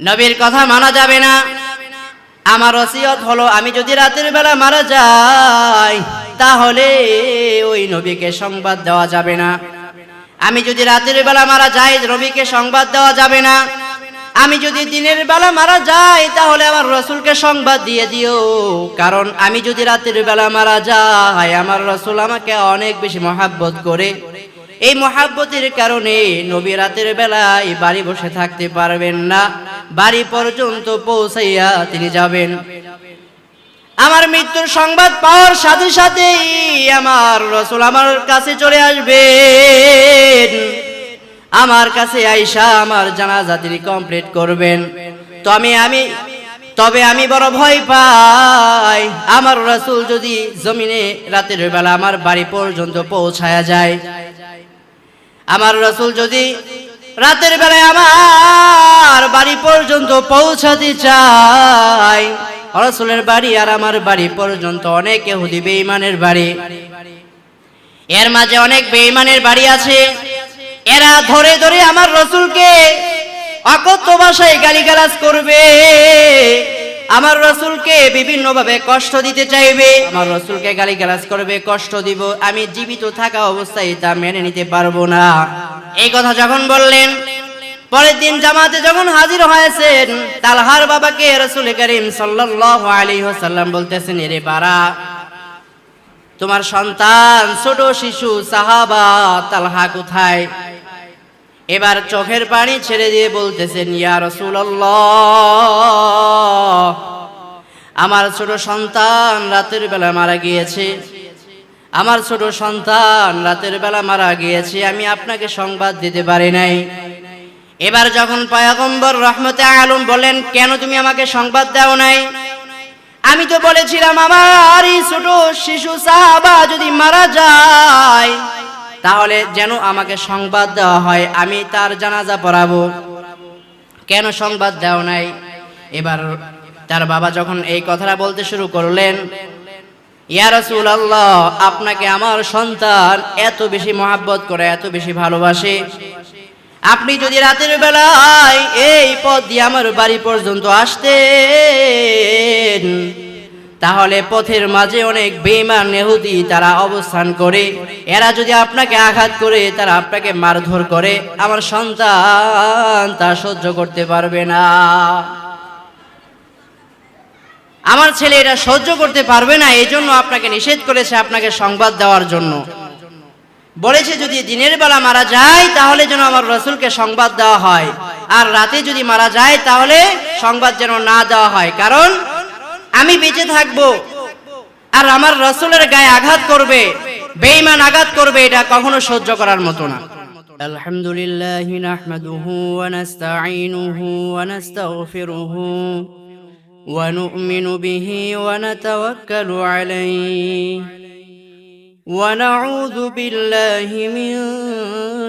নবীর কথা মানা যাবে না। আমার ওসিয়ত হলো, আমি যদি রাতের বেলা মারা যাই, তাহলে ওই নবীকে সংবাদ দেওয়া যাবে না। আমি যদি রাতের বেলা মারা যাই নবীকে সংবাদ দেওয়া যাবে না। আমি যদি দিনের বেলা মারা যাই, তাহলে আমার রসুলকে সংবাদ দিয়ে দিও। কারণ আমি যদি রাতের বেলা মারা যাই, আমার রসুল আমাকে অনেক বেশি মহাব্বত করে। এই মহাব্বতের কারণে নবী রাতের বেলায় বাড়ি বসে থাকতে পারবেন না। বাড়ি পর্যন্ত পৌঁছাইয়া তিনি যাবেন। আমার মৃত্যুর সংবাদ পাওয়ার সাথে সাথেই আমার রসুল আমার কাছে চলে আসবেন। আমার কাছে আইসা আমার জানাজা তিনি কমপ্লিট করবেন। তো আমি আমি, তবে আমি বড় ভয় পাই। আমার রসুল যদি জমিনে রাতের বেলা আমার বাড়ি পর্যন্ত পৌঁছায়া যায় আমার রসুল যদি রাতের বেলায় আমার বাড়ি পর্যন্ত পৌঁছাতে চাই রসুলের বাড়ি আর আমার বাড়ি পর্যন্ত অনেক এহুদি বেঈমানের বাড়ি। এর মাঝে অনেক বেঈমানের বাড়ি আছে। এরা ধরে ধরে আমার রসুলকে অকথ্য ভাষায় গালিগালাজ করবে। আমার রসুলকে বিভিন্ন ভাবে কষ্ট দিতে চাইবে। আমার রসুলকে গালিগালাজ করবে, কষ্ট দিব। আমি জীবিত থাকা অবস্থায় তা মেনে নিতে পারব না। এই কথা যখন বললেন, পরের দিন জামাতে যখন হাজির হয়েছেন, তালহার বাবাকে রসুল করিম ওয়াসাল্লাম বলতেছেন, এরে বারা তোমার সন্তান, ছোট শিশু, সাহাবা, তালহা কোথায়? এবার চোখের পানি ছেড়ে দিয়ে বলতেছেন, ইয়া রাসূলুল্লাহ, আমার ছোট সন্তান রাতের বেলা মারা গিয়েছে। আমার ছোট সন্তান রাতের বেলা মারা গিয়েছে, আমি আপনাকে সংবাদ দিতে পারি নাই। এবার যখন পয়গম্বর রহমতে আলম বলেন, কেন তুমি আমাকে সংবাদ দাও নাই? আমি তো বলেছিলাম, আমার এই ছোট শিশু সাহাবা যদি মারা যায় তাহলে যেন আমাকে সংবাদ দেওয়া হয়, আমি তার জানাজা পড়াবো। কেন সংবাদ দেও নাই? এবার তার বাবা যখন এই কথাটা বলতে শুরু করলেন, ইয়া রাসূলুল্লাহ, আপনাকে আমার সন্তান এত বেশি মহাব্বত করে, এত বেশি ভালোবাসে। আপনি যদি রাতের বেলায় এই পথ দিয়ে আমার বাড়ি পর্যন্ত আসতেন তাহলে পথের মাঝে অনেক বেইমান নেহুদি তারা অবস্থান করে। এরা যদি আপনাকে আঘাত করে, তারা আপনাকে মারধর করে। আমার সন্তান তা সহ্য করতে পারবে না। আমার ছেলে এটা সহ্য করতে পারবে না এই জন্য আপনাকে নিষেধ করেছে আপনাকে সংবাদ দেওয়ার জন্য। বলেছে যদি দিনের বেলা মারা যায়, তাহলে যেন আমার রসুলকে সংবাদ দেওয়া হয়। আর রাতে যদি মারা যায়, তাহলে সংবাদ যেন না দেওয়া হয়। কারণ আমি বেঁচে থাকবো আর আমার রসুলের গায়ে আঘাত করবে বেঈমান আঘাত করবে এটা কখনো সহ্য করার মতো না আলহামদুলিল্লাহ নাহমাদুহু ওয়া নাস্তাঈনুহু ওয়া নাস্তাগফিরুহু ونؤمن به ونتوكل عليه ونعوذ بالله من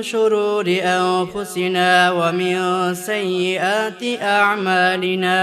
شرور انفسنا ومن سيئات اعمالنا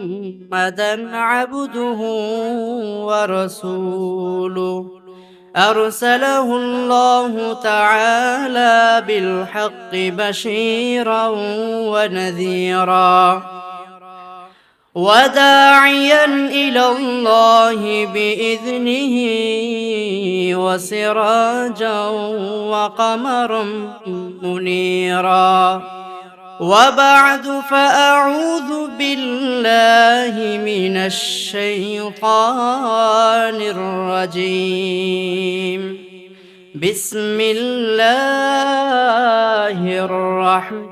محمدا عبده ورسوله. أرسله الله تعالى بالحق بشيرا ونذيرا. وداعيا إلى الله بإذنه وسراجا وقمرا منيرا. وبعد فأعوذ بالله من الشيطان الرجيم. بسم الله الرحمن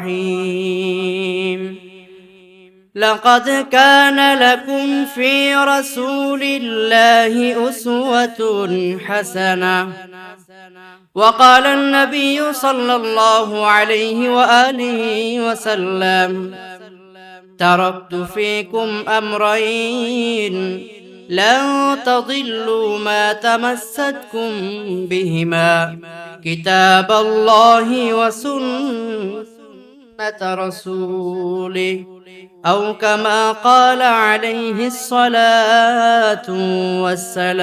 الرحيم. لقد كان لكم في رسول الله أسوة حسنة. وقال النبي صلى الله عليه وآله وسلم تركت فيكم أمرين لن تضلوا ما تمسكتم بهما كتاب الله وسنة رسوله أو كما قال عليه الصلاة والسلام.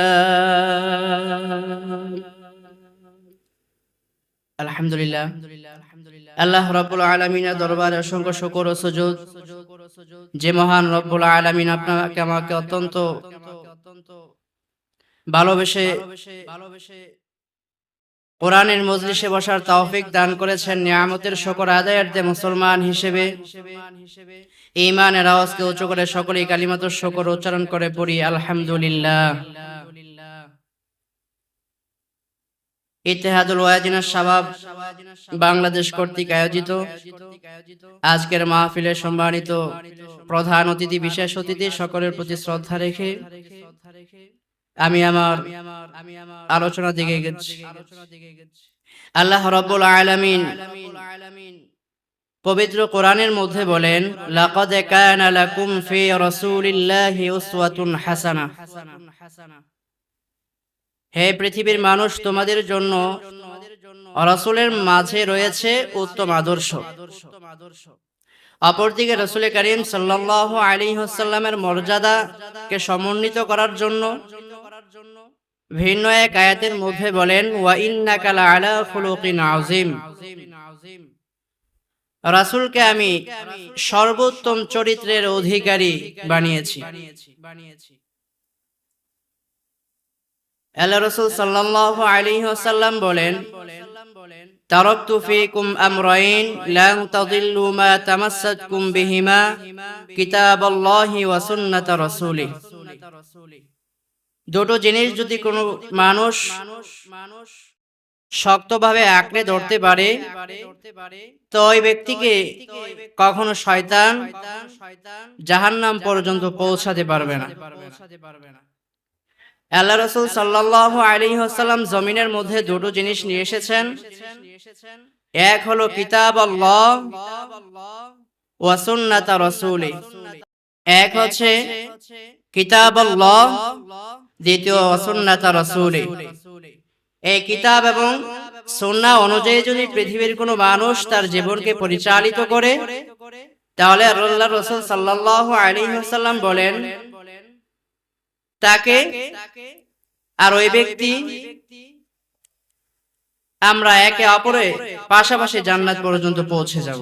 আলহামদুলিল্লাহ। আল্লাহ রব্বুল আলমিনের দরবারে অসংখ্য শকর ও সুযোগ যে মহান রব্বুল আলমিন আপনাকে আমাকে অত্যন্ত ভালোবেসে ভালোবেসে কোরআনের মজলিসে বসার তৌফিক দান করেছেন। নিয়ামতের শকর আদায়ার্থে মুসলমান হিসেবে ইমানের আওয়াজকে উঁচু করে সকলেই কালিমাতুর শকর উচ্চারণ করে পড়ি আলহামদুলিল্লাহ। ইতিহাদুল ওয়াজিনা শাবাব বাংলাদেশ কর্তৃক আয়োজিত আজকের মাহফিলের সম্মানিত প্রধান অতিথি, বিশেষ অতিথি, সকলের প্রতি শ্রদ্ধা রেখে আমি আমার আলোচনা দিকে গেছি আল্লাহ রব্বুল আলামিন পবিত্র কোরআনের মধ্যে বলেন, লাকাদ কানা লাকুম ফি রাসূলিল্লাহি উসওয়াতুন হাসানা। হে পৃথিবীর মানুষ, তোমাদের জন্য রাসূলের মাঝে রয়েছে উত্তম আদর্শ। অপরদিকে রসুল করিম সাল্লাল্লাহু আলাইহি ওয়াসাল্লামের মর্যাদাকে সমন্বিত করার জন্য ভিন্ন এক আয়াতের মধ্যে বলেন রাসূলকে আমি সর্বোত্তম চরিত্রের অধিকারী বানিয়েছি বানিয়েছি বানিয়েছি। আল্লাহ রাসূল সাল্লাল্লাহু আলাইহি ওয়াসাল্লাম বলেন দুটো জিনিস যদি কোনো মানুষ শক্তভাবে আঁকড়ে ধরতে পারে, তো ওই ব্যক্তিকে কখনো শয়তান জাহান্নাম পর্যন্ত পৌঁছাতে পারবে না। আল্লাহ রসুল সাল্লাহ আলী হাসাল্লাম জমিনের মধ্যে দুটো জিনিস নিয়ে এসেছেন। এক হলো কিতাব এক হচ্ছে কিতাব এই কিতাব এবং সন্না অনুযায়ী যদি পৃথিবীর কোনো মানুষ তার জীবনকে পরিচালিত করে, তাহলে আল্লাহ রসুল সাল্লাহ আলী হাসাল্লাম বলেন তাকে আর ওই ব্যক্তি আমরা একে অপরে পাশাপাশি জান্নাত পর্যন্ত পৌঁছে যাব।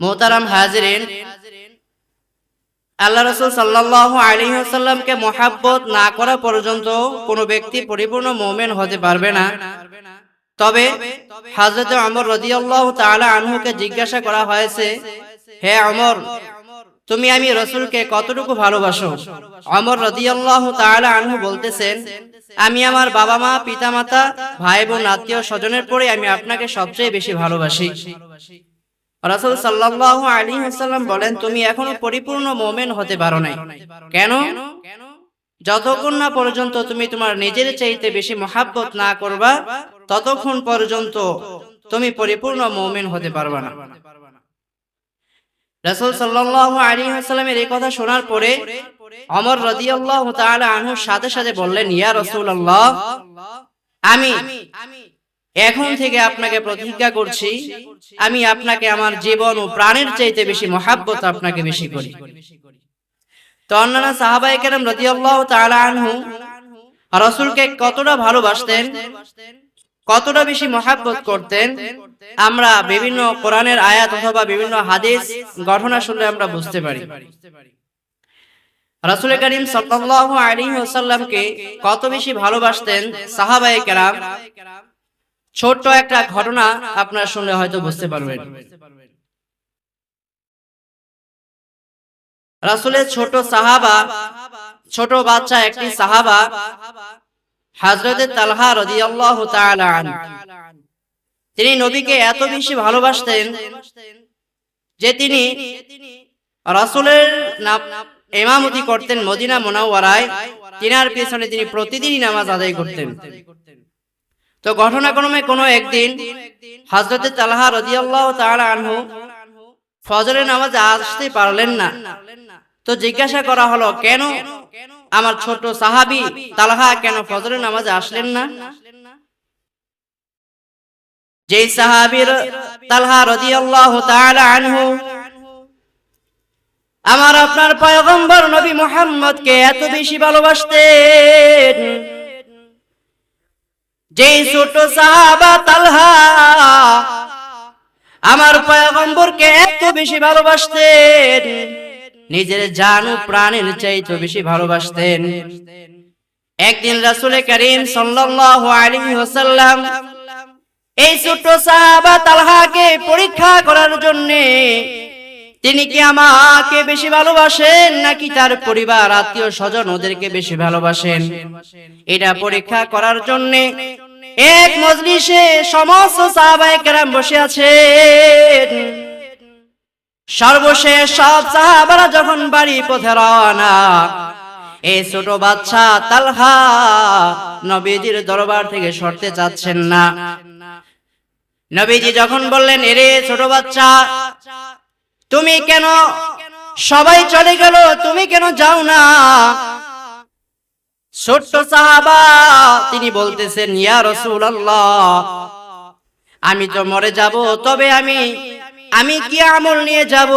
মোহতারাম হাজিরিন, আল্লাহ রসুল সাল্লাহ আলিহাসাল্লামকে মোহাব্বত না করা পর্যন্ত কোনো ব্যক্তি পরিপূর্ণ মোমেন হতে পারবে না। তবে হাজরত অমর রদিয়াল্লাহ তাআলা আনহুকে জিজ্ঞাসা করা হয়েছে, হে অমর তুমি আমি রসুলকে কতটুকু ভালোবাসো? অমর রদিয়াল্লাহ তাআলা আনহু বলতেছেন, আমি আমার বাবা মা পিতা মাতা ভাই বোন আত্মীয় স্বজনের পরে আমি আপনাকে সবচেয়ে বেশি ভালোবাসি। রাসূল সাল্লাল্লাহু আলাইহি ওয়াসাল্লাম বলেন, তুমি এখনও পরিপূর্ণ মুমিন হতে পারো নাই। কেন? যতক্ষণ না পর্যন্ত তুমি তোমার নিজের চাইতে বেশি মহাব্বত না করবা, ততক্ষণ পর্যন্ত তুমি পরিপূর্ণ মুমিন হতে পারবা না। রাসূল সাল্লাল্লাহু আলাইহি ওয়াসাল্লামের এই কথা শোনার পরে ওমর রাদিয়াল্লাহু তাআলা আনহুর সাথে সাথে বললেন, ইয়া রাসূলুল্লাহ, আমি এখন থেকে আপনাকে প্রতিজ্ঞা করছি, আমি আপনাকে আমার জীবন ও প্রাণের চাইতে বেশি মহাব্বত আপনাকে বেশি করি। তো অন্যান্য সাহাবাই কেরাম রাদিয়াল্লাহু তাআলা আনহু রসুলকে কতটা ভালোবাসতেন, কতটা বেশি মহাব্বত করতেন আমরা বিভিন্ন কোরআনের আয়াত অথবা বিভিন্ন হাদিস ঘটনা শুনলে আমরা বুঝতে পারি। রাসূল করিম সাল্লাল্লাহু আলাইহি ওয়াসাল্লামকে কত বেশি ভালোবাসতেন সাহাবায়ে কেরাম? ছোট্ট একটা ঘটনা আপনারা শুনলে হয়তো বুঝতে পারবেন। রাসূলের ছোট সাহাবা ছোট বাচ্চা একটি সাহাবা হযরতে তালহা রাদিয়াল্লাহু তাআলা আনহু। তিনি নবীকে এত বেশি ভালোবাসতেন যে তিনি রাসূলের নাম ইমামতি করতেন মদিনা মুনাওয়ারায়। তিনার পেছনে তিনি প্রতিদিনই নামাজ আদায় করতেন। তো ঘটনাক্রমে কোনো একদিন হযরতে তালহা রাদিয়াল্লাহু তাআলা আনহু ফজরের নামাজে আসতে পারলেন না। তো জিজ্ঞাসা করা হলো, কেন আমার ছোট সাহাবী তালহা কেন ফজরের নামাজে আসলেন না? যেই সাহাবীর তালহা রাদিয়াল্লাহু তাআলা আনহু, আমার আপনার পয়গম্বর নবী মুহাম্মদকে এত বেশি ভালোবাসতেন। যেই ছোট সাহাবা তালহা আমার পয়গম্বরকে এত বেশি ভালোবাসতেন, নিজের জান ও প্রাণের চাইতে বেশি ভালোবাসতেন। একদিন রাসূল করিম সাল্লাল্লাহু আলাইহি ওয়াসাল্লাম এই ছোট সাহাবা তালহাকে পরীক্ষা করার জন্যে তিনি কি আমাকে বেশি ভালোবাসেন নাকি তার পরিবার, আত্মীয় স্বজন ওদেরকে বেশি ভালোবাসেন? এটা পরীক্ষা করার জন্য এক মজলিসে সমস্ত সাহাবায়ে কেরাম বসে আছেন। সর্বশেষ সব সাহাবারা যখন বাড়ি পথে রওনা, এই ছোট বাচ্চা তালহা নবীজির দরবার থেকে সরতে চাচ্ছেন না। নবীজি যখন বললেন, এরে ছোট বাচ্চা, তুমি কেন সবাই চলে গেল? তুমি কেন যাও না? ছোট্ট সাহাবা, তিনি বলতেছেন, ইয়া রাসূলুল্লাহ, আমি তো মরে যাব, তবে আমি আমি কি আমল নিয়ে যাব?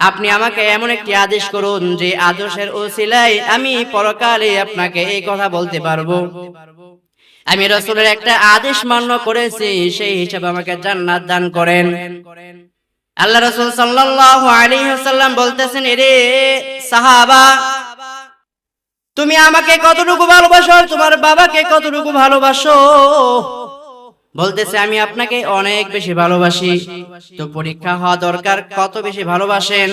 আপনি আমাকে এমন একটি আদেশ করুন যে আদর্শের ওসিলায় আমি পরকালে আপনাকে এই কথা বলতে পারব। আমি রসুলের একটা আদেশ মান্য করেছি, সেই হিসাবে আমাকে জান্নাত দান করেন। আল্লাহ রসুল ওয়াসাল্লাম বলতেছেন, এরে সাহাবা, তুমি আমাকে কতটুকু ভালোবাসো তোমার বাবাকে কতটুকু ভালোবাসো? বলতেছে, আমি আপনাকে অনেক বেশি ভালোবাসি। তো পরীক্ষা হওয়া দরকার, কত বেশি ভালোবাসেন?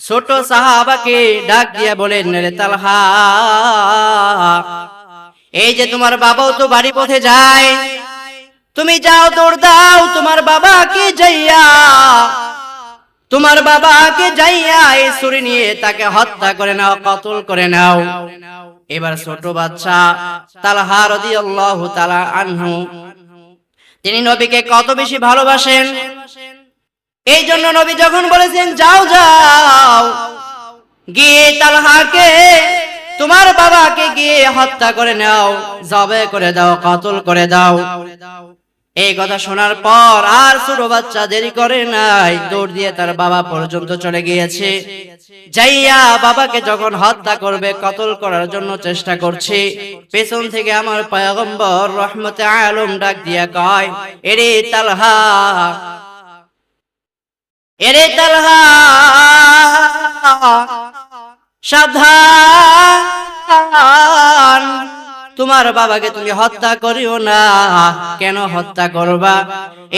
ছোট সাহাবাকে ডাক দিয়া বলেন তালহা এই যে তোমার বাবাও তো বাড়ি পথে যায়। তুমি যাও, দৌড় দাও, তোমার বাবাকে যাইয়া। তোমার বাবাকে যাইয়া এই ছুরি নিয়ে তাকে হত্যা করে নাও, কতল করে নাও। এবার ছোট বাচ্চা তালহা রাদিয়াল্লাহু তাআলা আনহু, তিনি নবীকে কত বেশি ভালোবাসেন। এই জন্য নবী যখন বলেছেন, যাও যাও, গিয়ে তালহাকে তোমার বাবাকে গিয়ে হত্যা করে নাও, জবে করে দাও, কতল করে দাও। এই কথা শোনার পর আর ছোট বাচ্চা দেরি করে নাই, দৌড় দিয়ে তার বাবা পর্যন্ত চলে গিয়েছে। যাইয়া বাবাকে যখন হত্যা করবে, কতল করার জন্য চেষ্টা করছে। পেছন থেকে আমার পয়গম্বর রহমতে আলম ডাক দিয়া কয়, এরে তালহা এরে তালহা সাবধান। তোমার বাবাকে তুমি হত্যা করিও না। কেন হত্যা করবা?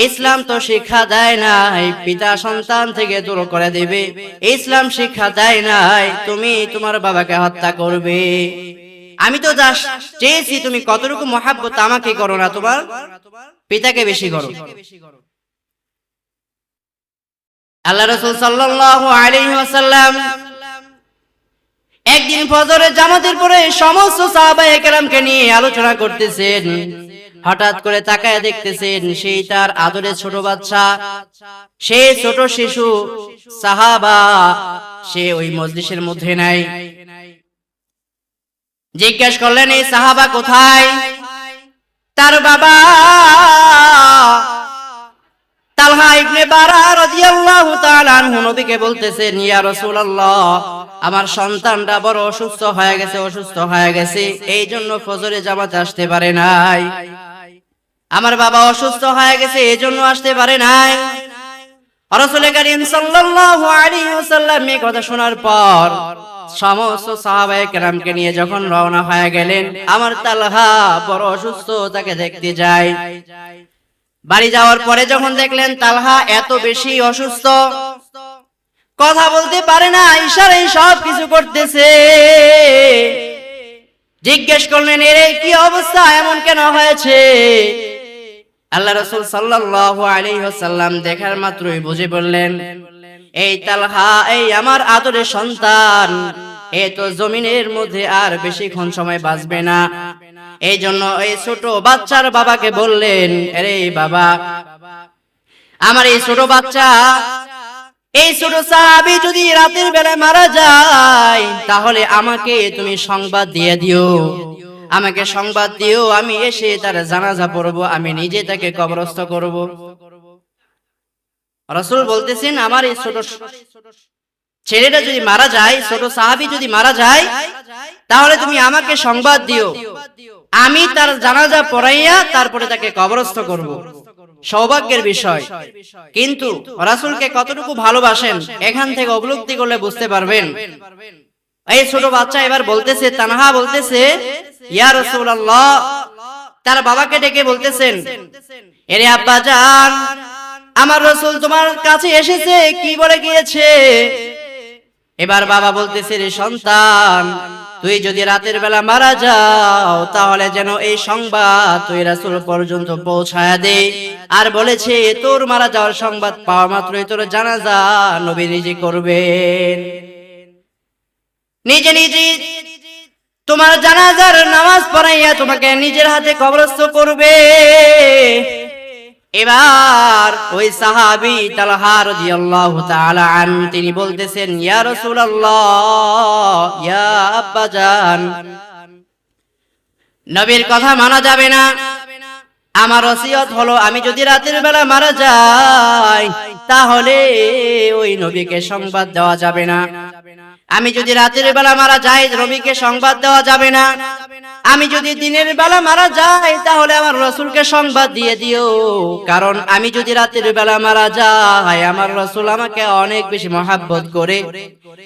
ইসলাম তো শিক্ষা দেয় নাই, পিতা সন্তান থেকে দূর করে দেবে। ইসলাম শিক্ষা দেয় নাই, তুমি তোমার বাবাকে হত্যা করবে। আমি তো দাস চেয়েছি, তুমি কতটুকু মহাব্বত আমাকে করো না তোমার? পিতাকে বেশি করো। আল্লাহ রসুল সাল্লাল্লাহু আলাইহি ওয়াসাল্লাম একদিন ফজরের জামাতের পরে সমস্ত সাহাবায়ে কেরামকে নিয়ে আলোচনা করতেছেন। হঠাৎ করে তাকায় দেখতেছেন সেই তার আদরের ছোট বাচ্চা, সে ছোট শিশু, সাহাবা, সে ওই মজলিসের মধ্যে নাই। জিজ্ঞেস করলেন, এই সাহাবা কোথায়? তার বাবা, তালহা ইবনে বারা রাদিয়াল্লাহু আমার সন্তানটা বড় অসুস্থ হয়ে গেছে, অসুস্থ হয়ে গেছে এই জন্য ফজরে আসতে পারে নাই। আমার বাবা অসুস্থ হয়ে গেছে এই জন্য আসতে পারে নাই। সমস্ত নিয়ে যখন রওনা হয়ে গেলেন, আমার তালহা বড় অসুস্থ তাকে দেখতে যায়। বাড়ি যাওয়ার পরে যখন দেখলেন তালহা এত বেশি অসুস্থ, কথা বলতে পারে না ইশারাই সব কিছু করতেছে। জিজ্ঞেস করলেন, এর, কি অবস্থা? এমন কেন হয়েছে? আল্লাহ রসুল সাল্লাল্লাহু আলাইহি ওয়াসাল্লাম দেখার মাত্রই বুঝে বললেন, এই তালহা, এই আমার আদরের সন্তান, এ তো জমিনের মধ্যে আর বেশিক্ষণ সময় বাঁচবে না। এই জন্য এই ছোট বাচ্চার বাবাকে বললেন আরে বাবা, আমার এই ছোট বাচ্চা, এই ছোট সাহাবি যদি রাতের বেলায় মারা যায়, তাহলে আমাকে তুমি সংবাদ দিয়ে দিও। আমাকে সংবাদ দিও, আমি এসে তার জানাজা পড়ব, আমি নিজে তাকে কবরস্থ করব। রসুল বলতেছেন, আমার এই ছোট ছেলেটা যদি মারা যায়, ছোট সাহাবি যদি মারা যায়, তাহলে তুমি আমাকে সংবাদ দিও। আমি তার জানাজা পড়াইয়া তারপরে তাকে কবরস্থ করব। সৌভাগ্যের বিষয়। কিন্তু রাসূলকে কতটুকু ভালোবাসেন, এখান থেকে উপলব্ধি করলে বুঝতে পারবেন। এই ছোট বাচ্চা এবার বলতেছে, তানহা বলতেছে, ইয়া রাসূলুল্লাহ। তার বাবাকে ডেকে বলতেছেন, এরে আব্বা জান, আমার রসুল তোমার কাছে এসেছে, কি বলে গিয়েছে? এবার বাবা বলতেছে, রে সন্তান তুই যদি রাতের বেলা মারা যাও, তাহলে যেন এই সংবাদ তুই রাসুল পর্যন্ত পৌঁছায়া দে। আর বলেছে, তোর মারা যাওয়ার সংবাদ পাওয়া মাত্রই তোর জানাজা নবী নিজে করবেন। নিজে নিজে তোমার জানাজার নামাজ পড়াইয়া তোমাকে নিজের হাতে কবরস্থ করবে। এবার ওই সাহাবি তালহা রাদিয়াল্লাহু তাআলা আন, তিনি বলতেছেন, ইয়া নবীর কথা মানা যাবে না। আমার ওসিয়ত হলো, আমি যদি রাতের বেলা মারা যাই, তাহলে ওই নবীকে সংবাদ দেওয়া যাবে না। আমি যদি রাতের বেলা মারা যাই, নবীকে সংবাদ দেওয়া যাবে না। আমি যদি দিনের বেলা মারা যাই, তাহলে আমার রসুলকে সংবাদ দিয়ে দিও। কারণ আমি যদি রাতের বেলা মারা যাই, আমার রসুল আমাকে অনেক বেশি মহাব্বত করে।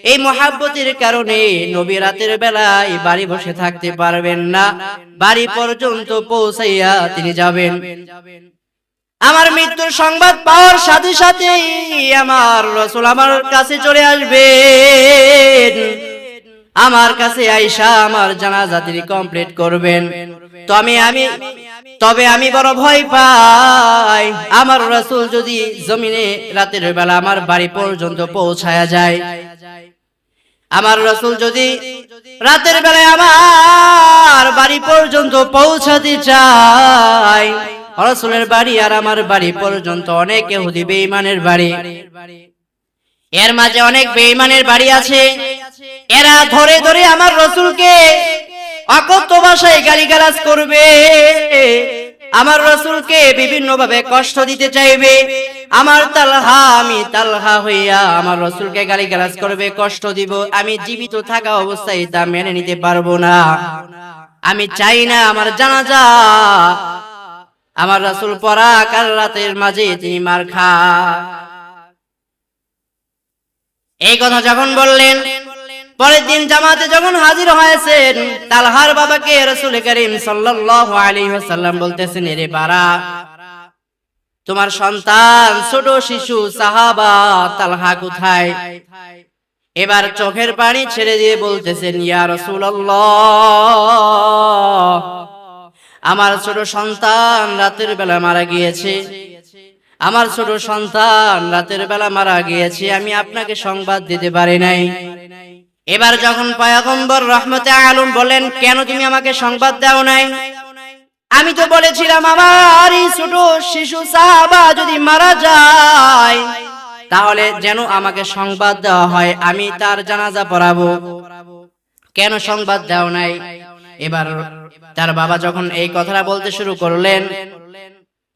এই মহাব্বতের কারণে নবী রাতের বেলায় বাড়ি বসে থাকতে পারবেন না। বাড়ি পর্যন্ত পৌঁছাইয়া তিনি যাবেন। আমার মৃত্যুর সংবাদ পাওয়ার সাথে সাথে আমার রসুল আমার কাছে চলে আসবেন। আমার কাছে আইসা আমার জানাজা কমপ্লিট করবেন। তো আমি তবে আমি বড় ভয় পাই। আমার রসুল যদি জমিনে রাতের বেলা আমার বাড়ি পর্যন্ত পৌঁছায়া যায়, আমার রসুল যদি রাতের বেলায় আমার বাড়ি পর্যন্ত পৌঁছাতে চায়, রসুলের বাড়ি আর আমার বাড়ি পর্যন্ত অনেক এহুদি বেঈমানের বাড়ি। এর মাঝে অনেক বেঈমানের বাড়ি আছে। এরা ধরে ধরে আমার রসুলকে অকথ্য ভাষায় গালিগালাজ করবে। আমার রসুলকে বিভিন্ন ভাবে কষ্ট দিতে চাইবে। আমার তালহা, আমি তালহা হইয়া আমার রসুলকে গালিগালাজ করবে, কষ্ট দিব। আমি জীবিত থাকা অবস্থায় তা মেনে নিতে পারব না। আমি চাই না আমার জানাজা। আমার রাসুল পরা কাল রাতের মাঝে তিনি মার খা এই কথা যখন বললেন পরের দিন জামাতে যখন হাজির হয়েছেন, তালহার বাবাকে রসুল করিম ওয়াসাল্লাম বলতেছেন, এরে বারা, তোমার সন্তান, ছোট শিশু, সাহাবা, তালহা কোথায়? এবার চোখের পানি ছেড়ে দিয়ে বলতেছেন, ইয়া রাসূলুল্লাহ, আমার ছোট সন্তান রাতের বেলা মারা গিয়েছে। আমার ছোট সন্তান রাতের বেলা মারা গিয়েছে, আমি আপনাকে সংবাদ দিতে পারি নাই। এবার যখন পয়াগম্বর রহমতে আলম বলেন, কেন তুমি আমাকে সংবাদ দাও নাই? আমি তো বলেছিলাম, আমার ছোট শিশু সাহাবা যদি মারা যায়, তাহলে যেন আমাকে সংবাদ দেওয়া হয়, আমি তার জানাজা পড়াবো। কেন সংবাদ দাও নাই? এবার তার বাবা যখন এই কথাটা বলতে শুরু করলেন,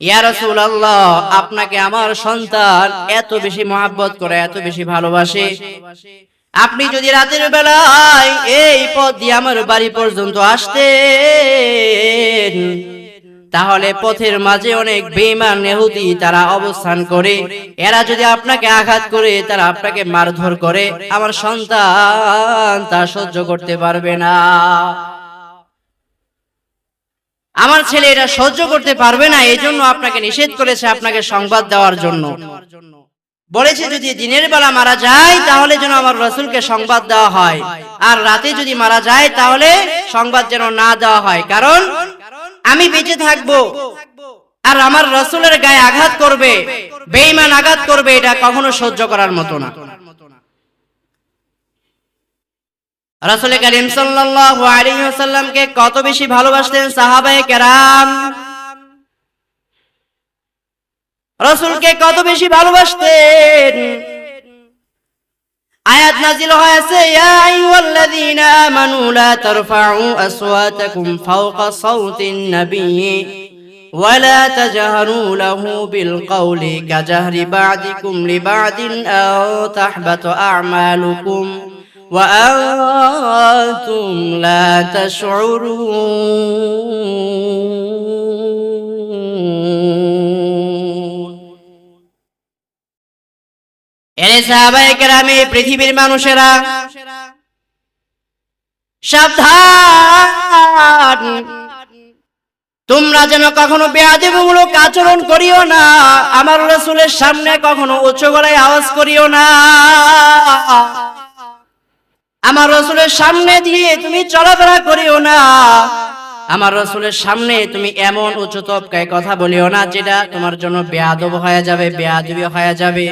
ইয়া রাসূলুল্লাহ, আপনাকে আমার সন্তান এত বেশি মহাব্বত করে, এত বেশি ভালোবাসে। আপনি যদি রাতের বেলায় এই পথ দিয়ে আমার বাড়ি পর্যন্ত আসতেন, তাহলে পথের মাঝে অনেক বেঈমান নেহুদি তারা অবস্থান করে। এরা যদি আপনাকে আঘাত করে, তারা আপনাকে মারধর করে। আমার সন্তান তা সহ্য করতে পারবে না। আমার ছেলে এটা সহ্য করতে পারবে না এই জন্য আপনাকে নিষেধ করেছে আপনাকে সংবাদ দেওয়ার জন্য। বলেছে যদি দিনের বেলা মারা যায়, তাহলে যেন আমার রসুলকে সংবাদ দেওয়া হয়। আর রাতে যদি মারা যায়, তাহলে সংবাদ যেন না দেওয়া হয়। কারণ আমি বেঁচে থাকব। আর আমার রসুলের গায়ে আঘাত করবে, বেঈমান আঘাত করবে, এটা কখনো সহ্য করার মতো না। রাসূল করিম সাল্লাল্লাহু আলাইহি ওয়াসাল্লামকে কত বেশি ভালোবাসতেন সাহাবায়ে কেরাম। রাসূলকে কত বেশি ভালোবাসতেন আয়াত নাজিল হয়েছে ইয়া আইয়ুহাল্লাযীনা আমানু লা তারফাউ আসওয়াতাকুম ফাওকা সাওতিন নাবিয়্যি ولا تجهروا له بالقول كجهر بعضكم لبعض أو تحبط أعمالكم وأنتم لا تشعرون এরে সাহাবায়ে কেরামে পৃথিবীর মানুষেরা, সাবধান। তোমরা যেন কখনো বেয়াদবিমূলক আচরণ করিও না, আমার রসুলের সামনে কখনো উচ্চ গলায় আওয়াজ করিও না। আমার রসুলের সামনে দিয়ে তুমি চলাফেরা করিও না, আমার রসুলের সামনে তুমি এমন উচ্চ তপকায় কথা বলিও না, যেটা তোমার জন্য বেয়াদব হয়ে যাবে, বেয়াদবি হয়ে যাবে।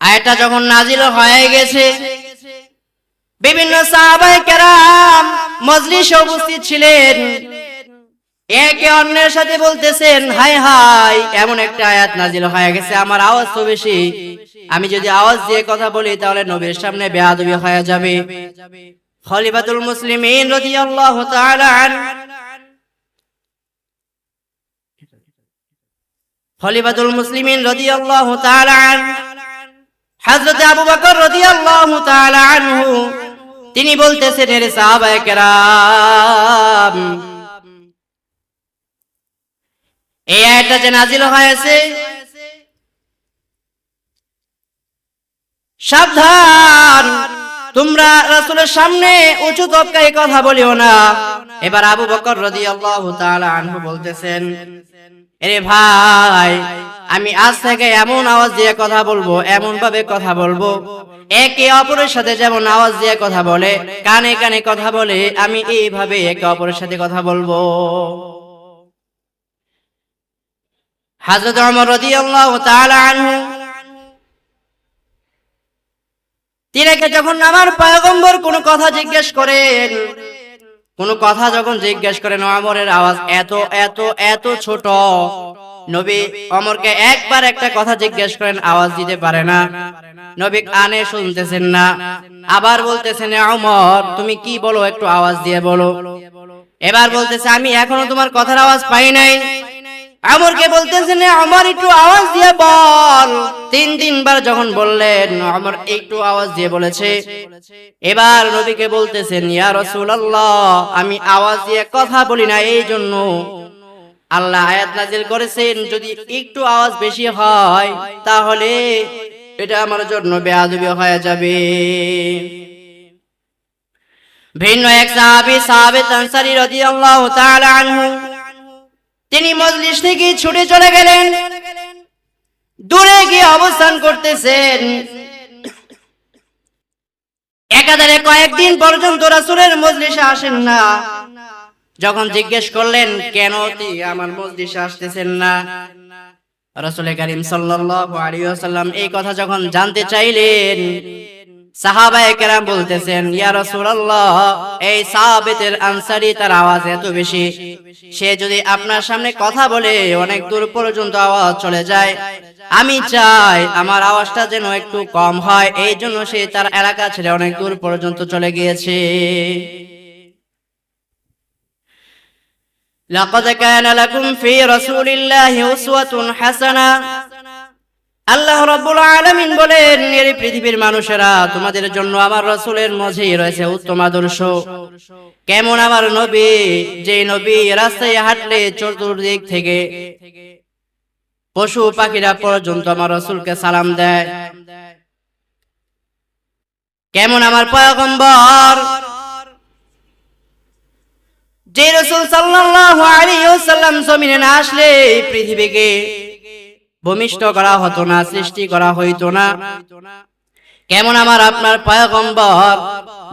আয়টা যখন নাজিল হয়ে গেছে, বিভিন্ন সাহাবায়ে কেরাম মজলিসে উপস্থিত ছিলেন। একে অন্যের সাথে বলতেছেন, হাই হাই, এমন একটা আয়াত নাজিল হয়ে গেছে, আমার আওয়াজ তো বেশি। আমি যদি আওয়াজ দিয়ে কথা বলি, তাহলে নবীর সামনে বেয়াদবি হয়ে যাবে। খলিফাতুল মুসলিমিন রাদিয়াল্লাহু তাআলা খলিফাতুল মুসলিমিন রাদিয়াল্লাহু তাআলা আন হযরত আবু বকর রাদিয়াল্লাহু তাআলা আনহু, তিনি বলতেছেন এই আয়াতটা যে নাজিল হয়েছে, সাবধান, তোমরা রাসূলের সামনে উঁচু তবকায় কথা বলিও না। এবার আবু বকর রাদিয়াল্লাহু তাআলা আনহু বলতেছেন এরে ভাই, আমি আজ থেকে এমন আওয়াজ দিয়ে কথা বলব, এমন ভাবে কথা বলব। একে অপরের সাথে যেমন আওয়াজ দিয়ে কথা বলে, কানে কানে কথা বলে, আমি এইভাবে একে অপরের সাথে কথা বলব। তিনাকে যখন আমার পয়গম্বর কোনো কথা জিজ্ঞেস করেন কোন কথা যখন জিজ্ঞেস করেন অমরের আওয়াজ, এত এত এত ছোট? নবী অমরকে একবার একটা কথা জিজ্ঞেস করেন, আওয়াজ দিতে পারে না। নবী কানে শুনতেছেন না। আবার বলতেছেন অমর, তুমি কি বলো? একটু আওয়াজ দিয়ে বলো। এবার বলতেছে, আমি এখনও তোমার কথার আওয়াজ পাই নাই। আমরকে বলতেছেন আমার একটু আওয়াজ দিয়ে বল। তিন তিনবার যখন বললেন, আমার একটু আওয়াজ দিয়ে বলেছে। এবার নবীকে বলতেছেন, ইয়া রাসূলুল্লাহ, আমি আওয়াজ দিয়ে কথা বলি না, এই জন্য আল্লাহ আয়াত নাজিল করেছেন। যদি একটু আওয়াজ বেশি হয়, তাহলে এটা আমার জন্য বেয়াদবি হয়ে যাবে। ভিন্ন এক সাহাবী সাহাবে আনসারী রাদিয়াল্লাহু তাআলা আনহু তিনি মজলিস থেকে ছুটে চলে গেলেন। দূরে গিয়ে অবস্থান করতেছেন। একাধারে কয়েকদিন পর্যন্ত রাসূলের মজলিসে আসেন না। যখন জিজ্ঞেস করলেন, কেন আমার মজলিসে আসতেছেন না? রাসূল করিম ওয়াসাল্লাম এই কথা যখন জানতে চাইলেন সাহাবায়ে কেরাম বলতেছেন ইয়া রাসূলুল্লাহ এই সাহাবেতের আনসারী তার আওয়াজ এত বেশি সে যদি আপনার সামনে কথা বলে অনেক দূর পর্যন্ত আওয়াজ চলে যায় আমি চাই আমার আওয়াজটা যেন একটু কম হয় এই জন্য সে তার এলাকা ছেড়ে অনেক দূর পর্যন্ত চলে গিয়েছে لقد كان لكم في رسول الله أسوة حسنة আল্লাহ রাব্বুল আলামিন বলেন, এর পৃথিবীর মানুষেরা, তোমাদের জন্য আমার রাসূলের মাঝেই রয়েছে উত্তম আদর্শ। কেমন আমার নবী, যে নবী রাস্তায় হাঁটলে চতুর্দিক থেকে পশু পাখিরা পর্যন্ত আমার রাসূলকে সালাম দেয়। কেমন আমার পয়গম্বর, যে রসুল সাল্লাল্লাহু আলাইহি ওয়াসাল্লাম জমিনে না আসলে পৃথিবীকে ভূমিষ্ঠ করা হতো না, সৃষ্টি করা হইতো না। কেমন আমার আপনার পয়গম্বর,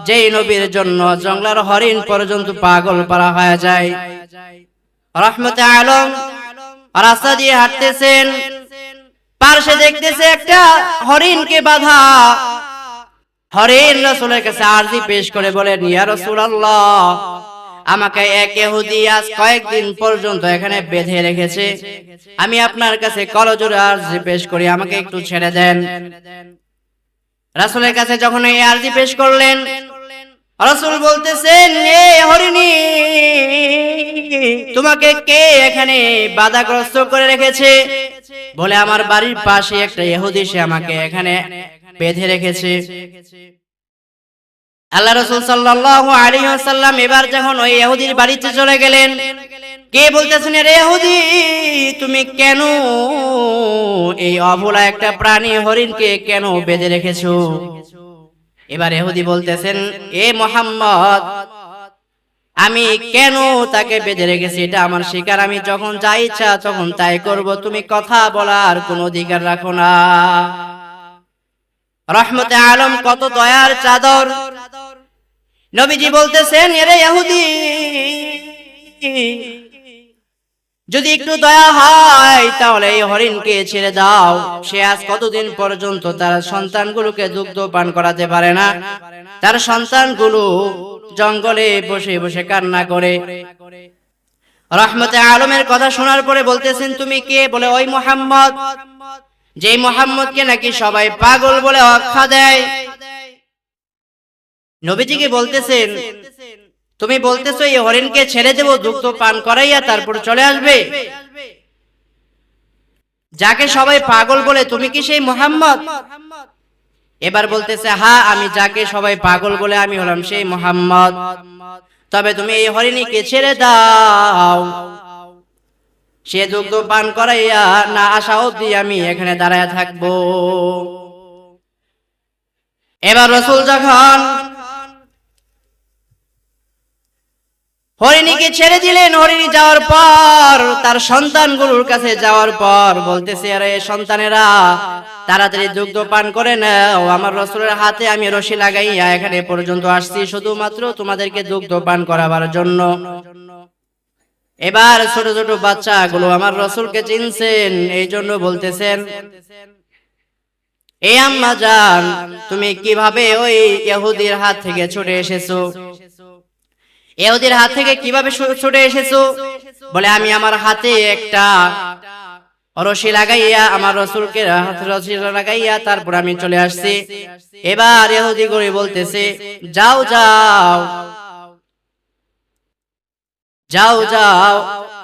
যেই নবীর জন্য জঙ্গলার হরিণ পর্যন্ত পাগল পারা হয়ে যায়। রহমতে আলম রাস্তা দিয়ে হাঁটতেছেন, পার্শ্বে দেখতেছে একটা হরিণকে বাধা। হরিণ রসুলের কাছে আরজি পেশ করে বলেন, ইয়া রসুল আমাকে এক ইহুদি আজ কয়েকদিন পর্যন্ত এখানে বেঁধে রেখেছে। আমি আপনার কাছে কলজোরে আরজি পেশ করি, আমাকে একটু ছেড়ে দেন। রাসুলের কাছে যখন এই আরজি পেশ করলেন, রাসুল বলতেছেন, এ হরিণী, তোমাকে কে এখানে বাধাগ্রস্ত করে রেখেছে? বলে, আমার বাড়ির পাশে একটা ইহুদি, সে আমাকে এখানে বেঁধে রেখেছে। আল্লাহ রসুল আলাইহি ওয়াসাল্লাম এবার যখন ওই ইহুদির বাড়িতে চলে গেলেন, কে বলতেছেন রে তুমি কেন এই অভোলা একটা প্রাণী হরিণকে কেন বেঁধে রেখেছো? এবার এহুদি বলতেছেন, এ মোহাম্মদ, আমি কেন তাকে বেঁধে রেখেছি? এটা আমার শিকার। আমি যখন যা ইচ্ছা তখন তাই করব। তুমি কথা বলার কোনো অধিকার রাখো না। রহমতে আলম কত দয়ার চাদর। নবীজি বলতেছেন, এরে ইহুদি, যদি একটু দয়া হয়, তাহলে এই হরিণকে ছেড়ে দাও। সে আজ কতদিন পর্যন্ত তার সন্তানগুলোকে দুগ্ধ পান করাতে পারে না। তার সন্তানগুলো জঙ্গলে বসে বসে কান্না করে। রহমতে আলমের কথা শোনার পরে বলতেছেন, তুমি কে? বলে, ওই মোহাম্মদ। যে মোহাম্মদকে নাকি সবাই পাগল বলে অক্ষা দেয়। নবীজিকে বলতেছেন, তুমি বলতেছো এই হরিণকে ছেড়ে দেব, দুগ্ধ পান করাইয়া তারপর চলে আসবে। যাকে সবাই পাগল বলে, তুমি কি সেই মোহাম্মদ? এবার বলতেছে হ্যাঁ আমি যাকে সবাই পাগল বলে, আমি হলাম সেই মোহাম্মদ। তবে তুমি এই হরিণীকে ছেড়ে দাও। সে দুগ্ধ পান করাইয়া না আসা অব্দি আমি এখানে দাঁড়ায় থাকব। এবার রসুল যখন হরিণীকে ছেড়ে দিলেন, হরিণী যাওয়ার পর, তার সন্তানগুলোর কাছে যাওয়ার পর বলতেছে, আরে সন্তানেরা, তাড়াতাড়ি দুগ্ধ পান করে নাও। আমার রসুলের হাতে আমি রশি লাগাইয়া এখানে পর্যন্ত আসছি, শুধুমাত্র তোমাদেরকে দুগ্ধ পান করাবার জন্য। এবার ছোট ছোট বাচ্চাগুলো আমার রসুলকে চিনছেন এই জন্য বলতেছেন এই আম্মা জান, তুমি কীভাবে ওই ইহুদির হাত থেকে ছুটে এসেছ? ইহুদির হাত থেকে কীভাবে ছুটে এসেছ? বলে, আমি আমার হাতে একটা রশি লাগাইয়া, আমার রসুলকে রশি লাগাইয়া তারপর আমি চলে আসছি। এবার ইহুদি করে বলতেছে, যাও যাও যাও যাও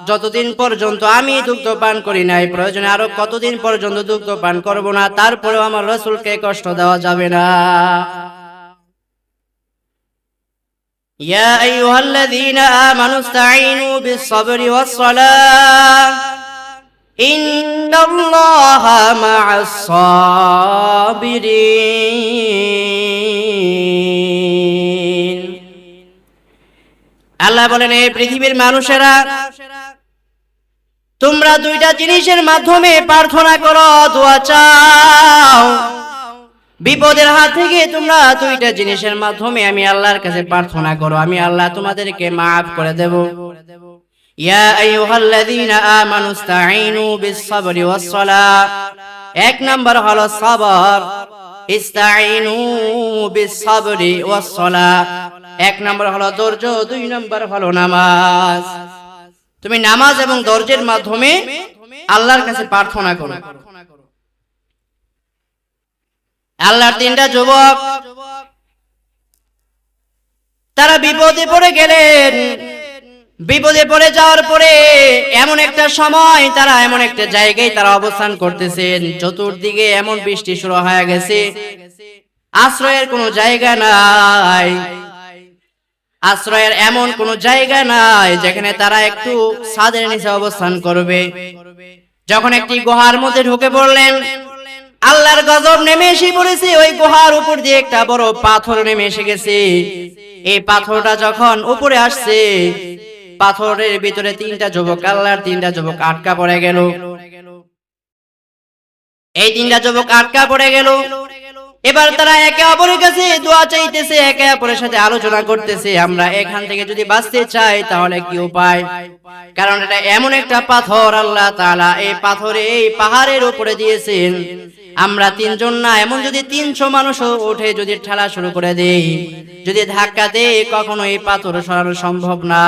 যতদিন পর্যন্ত আমি দুগ্ধ পান করি নাই প্রয়োজনে আরো কতদিন পর্যন্ত দুগ্ধ পান করব না তারপরেও আমার রসুলকে কষ্ট দেওয়া যাবে না يا أيها الذين آمنوا استعينوا بالصبر والصلاة إن الله مع الصابرين আল্লাহ বলেন এই পৃথিবীর মানুষেরা, তোমরা দুইটা জিনিসের মাধ্যমে প্রার্থনা করো, দোয়া চাও। বিপদের হাত থেকে তোমরা দুইটা জিনিসের মাধ্যমে আমি আল্লাহর কাছে প্রার্থনা করো, আমি আল্লাহ তোমাদেরকে মাফ করে দেব। ইয়া আইয়ুহাল্লাযীনা আমানু ইসতাঈনু বিস-সাবরি ওয়াস-সালাহ। এক নাম্বার হলো সবর। ইস্তাঈনু বিস-সাবরি ওয়াস-সালাহ। এক নাম্বার হলো ধৈর্য, দুই নাম্বার হলো নামাজ। তুমি নামাজ এবং ধৈর্যের মাধ্যমে আল্লাহর কাছে প্রার্থনা করো। আল্লাহর তিনটা যুবক, তারা বিপদে পড়ে গেলেন। বিপদে পড়ে যাওয়ার পরে এমন একটা সময়, তারা এমন একটা জায়গায় তারা অবস্থান করতেছেন। চতুর্দিকে এমন বৃষ্টি শুরু হয়ে গেছে। আশ্রয়ের কোনো জায়গা নাই। আশ্রয়ের এমন কোনো জায়গা নাই যেখানে তারা একটু ছাদের নিচে অবস্থান করবে। যখন একটি গুহার মধ্যে ঢুকে পড়লেন, আল্লাহর গজব নেমে এসে পড়েছে। ওই গুহার উপর দিয়ে একটা বড় পাথর নেমে এসে গেছে। এই পাথরটা যখন উপরে আসছে, পাথরের ভিতরে তিনটা যুবক, আল্লাহর তিনটা যুবক আটকা পড়ে গেল। এই তিনটা যুবক আটকা পড়ে গেল। এবার তারা একে অপরের কাছে দোয়া চাইতেছে, একে অপরের সাথে আলোচনা করতেছে। আমরা এখান থেকে যদি বাঁচতে চাই, তাহলে কি উপায়? কারণ এটা এমন একটা পাথর, আল্লাহ তাআলা এই পাথরে, এই পাহাড়ের উপরে দিয়েছেন। আমরা তিনজন না, এমন যদি তিনশো মানুষ উঠে যদি ঠেলা শুরু করে দেই, যদি ধাক্কা দেই, কখনো এই পাথর সরানো সম্ভব না।